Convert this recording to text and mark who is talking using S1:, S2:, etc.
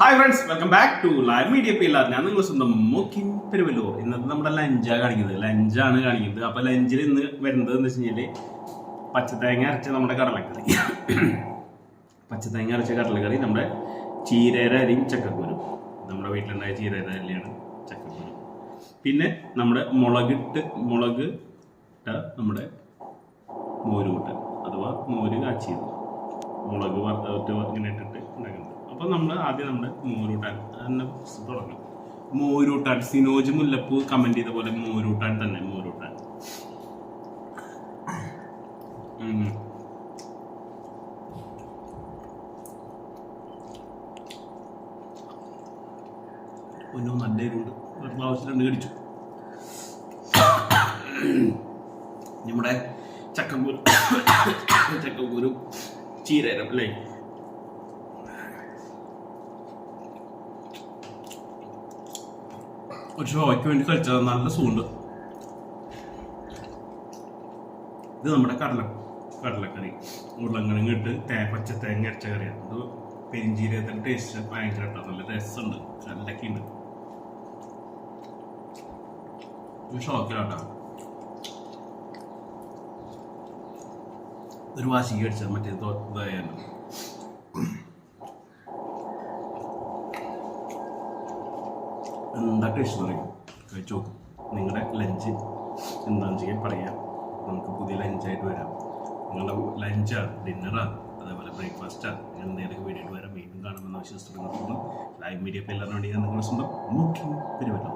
S1: Hi friends welcome back to live media P ഞാൻ നിങ്ങൾ സ്വന്തം മോക്കിൻ പെരുവല്ലോ ഇന്നത്തെ നമ്മുടെ ലഞ്ചാണ് കാണിക്കുന്നത്. ലഞ്ചാണ് കാണിക്കുന്നത്. അപ്പൊ ലഞ്ചിൽ ഇന്ന് വരുന്നത് എന്ന് വെച്ച് കഴിഞ്ഞാൽ പച്ചത്തേങ്ങ അരച്ച നമ്മുടെ കടലക്കറി. പച്ചത്തേങ്ങ അരച്ച കടലക്കറി നമ്മുടെ ചീരേര അരിയും ചക്കക്കുരും. നമ്മുടെ വീട്ടിലുണ്ടായ ചീരേര അരിയാണ് ചക്കക്കുരും. പിന്നെ നമ്മുടെ മുളകിട്ട് മുളക് ഇട്ട നമ്മുടെ മോരുകൂട്ടൻ അഥവാ മോര് കാച്ചിയത്. മുളക് വറുത്തിട്ട് ഇങ്ങനെ ഇട്ടിട്ട് ഉണ്ടാക്കുന്നത്. അപ്പോൾ നമ്മൾ ആദ്യം നമ്മുടെ മോരൂട്ടാൻ തന്നെ തുടങ്ങും. മോരൂട്ടാൻ സിനോജ് മുല്ലപ്പൂ കമന്റ് ചെയ്ത പോലെ മോരൂട്ടാൻ തന്നെ മോരൂട്ടാൻ. ഒന്നും നല്ല എരിവുണ്ട് പ്രാവശ്യം രണ്ട് കടിച്ചു. നമ്മുടെ ചക്കക്കൂരു ചക്കക്കൂരു ചീരരം അല്ലേ ഒരു ഷോയ്ക്ക് വേണ്ടി കളിച്ചത് നല്ല സൂണ്ട് ഇത് നമ്മുടെ കടല കടലക്കറി. ഉരുളങ്കിഴങ്ങ് ഇട്ട് തേ പച്ച തേങ്ങ അരച്ച കറിയാണ് അത് പെരിഞ്ചീരകത്തിന്റെ ടേസ്റ്റ് ഭയങ്കര നല്ല രസമുണ്ട്. നല്ലൊക്കെ ഉണ്ട് ഷോക്കിലാട്ടോ. ഒരു വാശിക്ക് അടിച്ചത് മറ്റേ ഇതായാലും. എന്താ ടേസ്റ്റ് പറയും കഴിച്ചു നോക്കും. നിങ്ങളുടെ ലഞ്ച് എന്താണെന്ന് വെച്ചാൽ പറയാം. നമുക്ക് പുതിയ ലഞ്ചായിട്ട് വരാം. നിങ്ങളുടെ ലഞ്ചാണ് ഡിന്നറാണ് അതേപോലെ ബ്രേക്ക്ഫാസ്റ്റാണ് നിങ്ങൾ എന്തെങ്കിലും വേണ്ടിയിട്ട് വരാം. വീണ്ടും കാണുമെന്ന് വിശ്വസിക്കുന്നു ലൈവ് മീഡിയ ഇപ്പോൾ വേണ്ടി ഞാൻ നിങ്ങളുടെ സ്വന്തം മുഖ്യം പെരുവല്ലോ